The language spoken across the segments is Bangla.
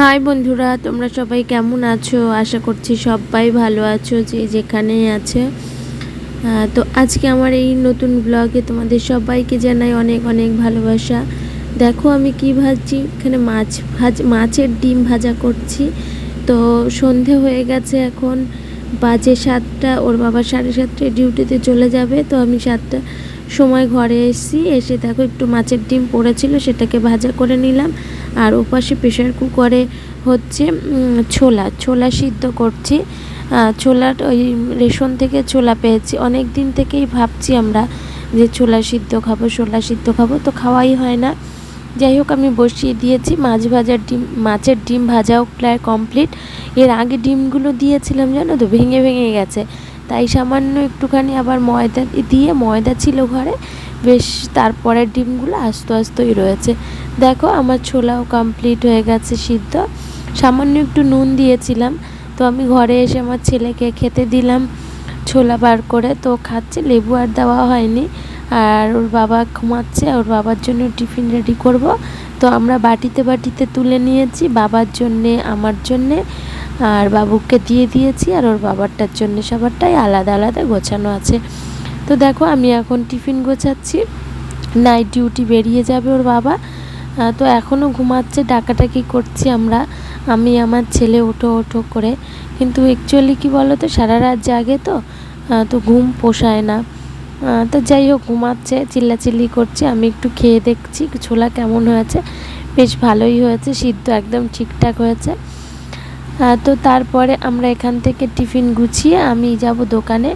হাই বন্ধুরা, তোমরা সবাই কেমন আছো? আশা করছি সবাই ভালো আছো যে যেখানেই আছে। তো আজকে আমার এই নতুন ব্লগে তোমাদের সবাইকে জানাই অনেক অনেক ভালোবাসা। দেখো আমি কি ভাজছি? এখানে মাছ ভাজ, মাছের ডিম ভাজা করছি। তো সন্ধে হয়ে গেছে এখন, বাজে সাতটা, ওর বাবা সাড়ে সাতটায় ডিউটিতে চলে যাবে। তো আমি সাতটা সময় ঘরে এসেছি, এসে দেখো একটু মাছের ডিম পড়েছিল, সেটাকে ভাজা করে নিলাম। আর ওপাশে প্রেশার কুকারে হচ্ছে ছোলা ছোলা সিদ্ধ করছি। ছোলার ওই রেশন থেকে ছোলা পেয়েছি। অনেক দিন থেকেই ভাবছি আমরা যে ছোলা সিদ্ধ খাব, ছোলা সিদ্ধ খাব, তো খাওয়াই হয় না। যাই হোক, আমি বসিয়ে দিয়েছি মাছ ভাজার ডিম, মাছের ডিম ভাজাও প্রায় কমপ্লিট এর আগে ডিমগুলো দিয়েছিলাম, জানো তো? ভেঙে ভেঙে গেছে। তাই সামান্য একটুখানি আবার ময়দা দিয়ে, ময়দা ছিল ঘরে, বেশ তারপরের ডিমগুলো আস্তে আস্তেই রয়েছে। দেখো আমার ছোলাও কমপ্লিট হয়ে গেছে সিদ্ধ। সামান্য একটু নুন দিয়েছিলাম, তো আমি ঘরে এসে আমার ছেলেকে খেতে দিলাম, ছোলা বার করে। তো খাচ্ছে, লেবু আর দেওয়া হয়নি। আর ওর বাবা ঘুমাচ্ছে ওর বাবার জন্য টিফিন রেডি করব। তো আমরা বাটিতে বাটিতে তুলে নিয়েছি, বাবার জন্যে, আমার জন্যে। আর বাবুকে দিয়ে দিয়েছি আর ওর বাবারটার জন্য সবারটাই আলাদা আলাদা গোছানো আছে। তো দেখো আমি এখন টিফিন গোছাচ্ছি। নাইট ডিউটি বেরিয়ে যাবে ওর বাবা। তো এখনও ঘুমাচ্ছে ডাকাটাকি করছি আমরা। আমি, আমার ছেলে ওঠো ওঠো করে। কিন্তু অ্যাকচুয়ালি কি বলো তো সারা রাত জাগে তো তো ঘুম পোষায় না। তো যাই হোক, ঘুমাচ্ছে, চিল্লাচিল্লি করছে। আমি একটু খেয়ে দেখছি, ছোলা কেমন হয়েছে? বেশ ভালোই হয়েছে, সিদ্ধ একদম ঠিকঠাক হয়েছে। তো তারপরে আমরা এখান থেকে টিফিন গুছিয়ে আমি যাব দোকানে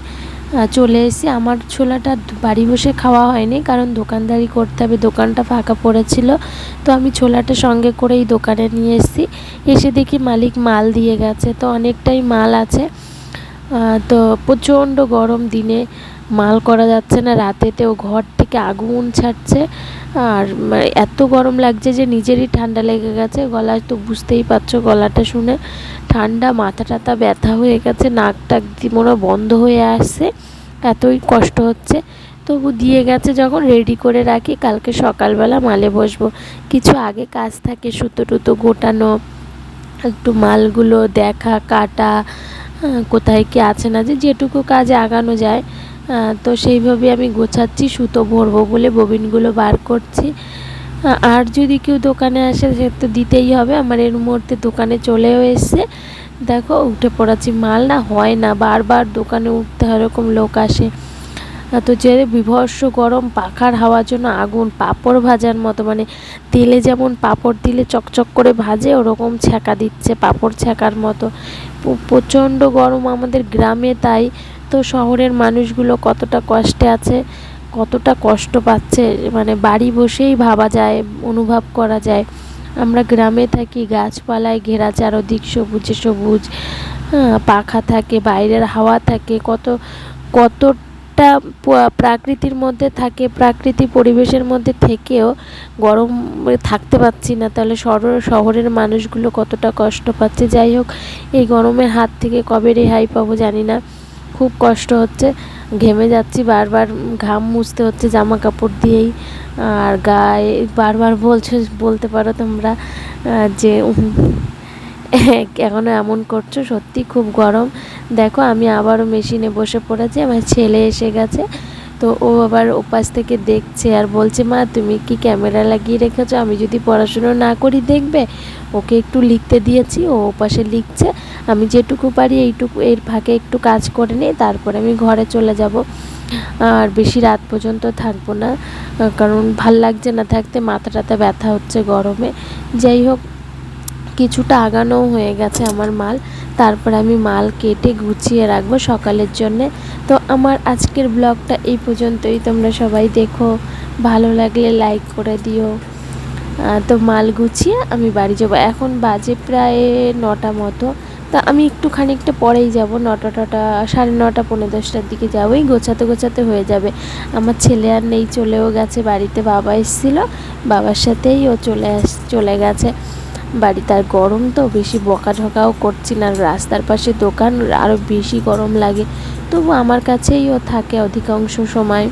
চলে এসেছি আমার ছোলাটা বাড়ি বসে খাওয়া হয়নি কারণ দোকানদারি করতে হবে, দোকানটা ফাঁকা পড়েছিল। তো আমি ছোলাটা সঙ্গে করেই দোকানে নিয়ে এসেছি। এসে দেখি মালিক মাল দিয়ে গেছে, তো অনেকটাই মাল আছে। তো প্রচণ্ড গরম দিনে মাল করা যাচ্ছে না, রাতেতেও ঘর থেকে আগুন ছাড়ছে। আর মানে এত গরম লাগছে যে নিজেরই ঠান্ডা লেগে গেছে। গলায় তো বুঝতেই পারছ গলাটা শুনে। ঠান্ডা, মাথা টাথা ব্যথা হয়ে গেছে, নাক টাক মনে বন্ধ হয়ে আসছে। এতই কষ্ট হচ্ছে। তবু দিয়ে গেছে যখন রেডি করে রাখি, কালকে সকালবেলা মালে বসবো। কিছু আগে কাজ থাকে, সুতো টুতো গোটানো, একটু মালগুলো দেখা, কাটা কোথায় কি আছে না যে যেটুকু কাজে আগানো যায়। তো সেইভাবে আমি গোছাচ্ছি, সুতো ভরবো বলে ববিনগুলো বার করছি। আর যদি কেউ দোকানে আসে সে তো দিতেই হবে। আমার এর মুহূর্তে দোকানে চলেও এসছে। দেখো, উঠে পড়াচ্ছি মাল না, হয় না, বারবার দোকানে উঠতে হয়, এরকম লোক আসে। তো যে বিভৎস গরম, পাখার হাওয়ার জন্য আগুন, পাঁপড় ভাজার মতো মানে তেলে যেমন পাপড় দিলে চকচক করে ভাজে, ওরকম ছ্যাঁকা দিচ্ছে, পাপড় ছ্যাঁকার মতো। প্রচণ্ড গরম আমাদের গ্রামে, তাই তো শহরের মানুষগুলো কতটা কষ্টে আছে কতটা কষ্ট পাচ্ছে মানে বাড়ি বসেই ভাবা যায় অনুভব করা যায়। আমরা গ্রামে থাকি গাছপালায় ঘেরা চারদিক সবুজে সবুজ হ্যাঁ, পাখা থাকে বাইরের হাওয়া থাকে কত কতটা প্রাকৃতির মধ্যে থাকে প্রাকৃতিক পরিবেশের মধ্যে থেকেও গরম থাকতে পারছি না তাহলে শহর শহরের মানুষগুলো কতটা কষ্ট পাচ্ছে? যাই হোক এই গরমের হাত থেকে কবে রেহাই পাবো জানি না। খুব কষ্ট হচ্ছে। ঘেমে যাচ্ছি, বারবার ঘাম মুছতে হচ্ছে জামা কাপড় দিয়েই। আর গায়ে বারবার বলছো, বলতে পারো তোমরা যে এখনও এমন করছ, সত্যি খুব গরম। দেখো, আমি আবারও মেশিনে বসে পড়েছি, আমার ছেলে এসে গেছে। তো ও আবার ওপাশ থেকে দেখছে আর বলছে, মা, তুমি কি ক্যামেরা লাগিয়ে রেখেছো? আমি যদি পড়াশুনো না করি দেখবে? ওকে একটু লিখতে দিয়েছি, ও ওপাশে লিখছে। আমি যেটুকু পারি এইটুকু, এর ফাঁকে একটু কাজ করে নিই তারপরে আমি ঘরে চলে যাব। আর বেশি রাত পর্যন্ত থাকব না, কারণ ভালো লাগছে না থাকতে মাথা টাথা ব্যথা হচ্ছে গরমে। যাই হোক কিছুটা আগানোও হয়ে গেছে আমার মাল। তারপর আমি মাল কেটে গুছিয়ে রাখব সকালের জন্যে। তো আমার আজকের ব্লগটা এই পর্যন্তই। তোমরা সবাই দেখো। ভালো লাগলে লাইক করে দিও। তো মাল গুছিয়ে আমি বাড়ি যাব। এখন বাজে প্রায় নটা মতো। তা আমি একটু খানিকটা পরেই যাব। নটা টটা, সাড়ে নটা পনেরো দশটার দিকে যাবোই। গোছাতে গোছাতে হয়ে যাবে। আমার ছেলে আর নেই, চলেও গেছে। বাড়িতে বাবা এসেছিল। বাবার সাথেই ও চলে আস, চলে গেছে। বাড়িতে আর গরম তো, বেশি বকা ঢকাও করছি না। রাস্তার পাশে দোকান আরও বেশি গরম লাগে। তবু আমার কাছেই ও থাকে অধিকাংশ সময়।